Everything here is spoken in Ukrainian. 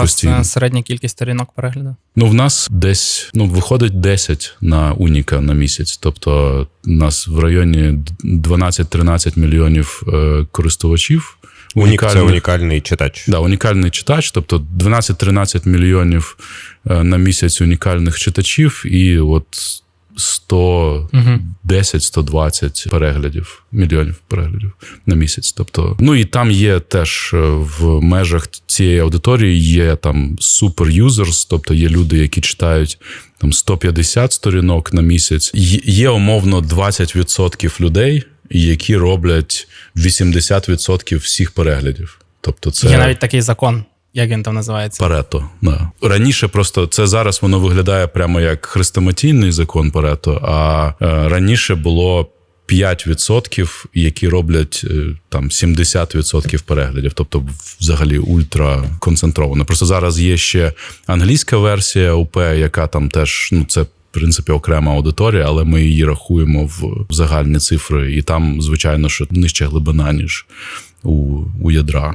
вас постійно. е, середня кількість сторінок перегляду? Ну, в нас десь ну виходить 10 на Уніка на місяць. Тобто, у нас в районі 12-13 мільйонів е, користувачів. Унік це унікальний читач. Да, унікальний читач, тобто 12-13 мільйонів е, на місяць унікальних читачів, і от 110-120 переглядів, мільйонів переглядів на місяць. Тобто, ну і там є теж е, в межах цієї аудиторії є там супер юзерс, тобто є люди, які читають там 150 сторінок на місяць. Є умовно 20% людей, які роблять 80% всіх переглядів. Тобто, це Є навіть такий закон, як він там називається. Парето. Да. Раніше просто це зараз воно виглядає прямо як хрестоматійний закон Парето, а е, раніше було 5%, які роблять е, там 70% переглядів, тобто взагалі ультра концентровано. Просто зараз є ще англійська версія УП, яка там теж ну це. В принципі, окрема аудиторія, але ми її рахуємо в загальні цифри, і там, звичайно, що нижча глибина, ніж у, у ядра.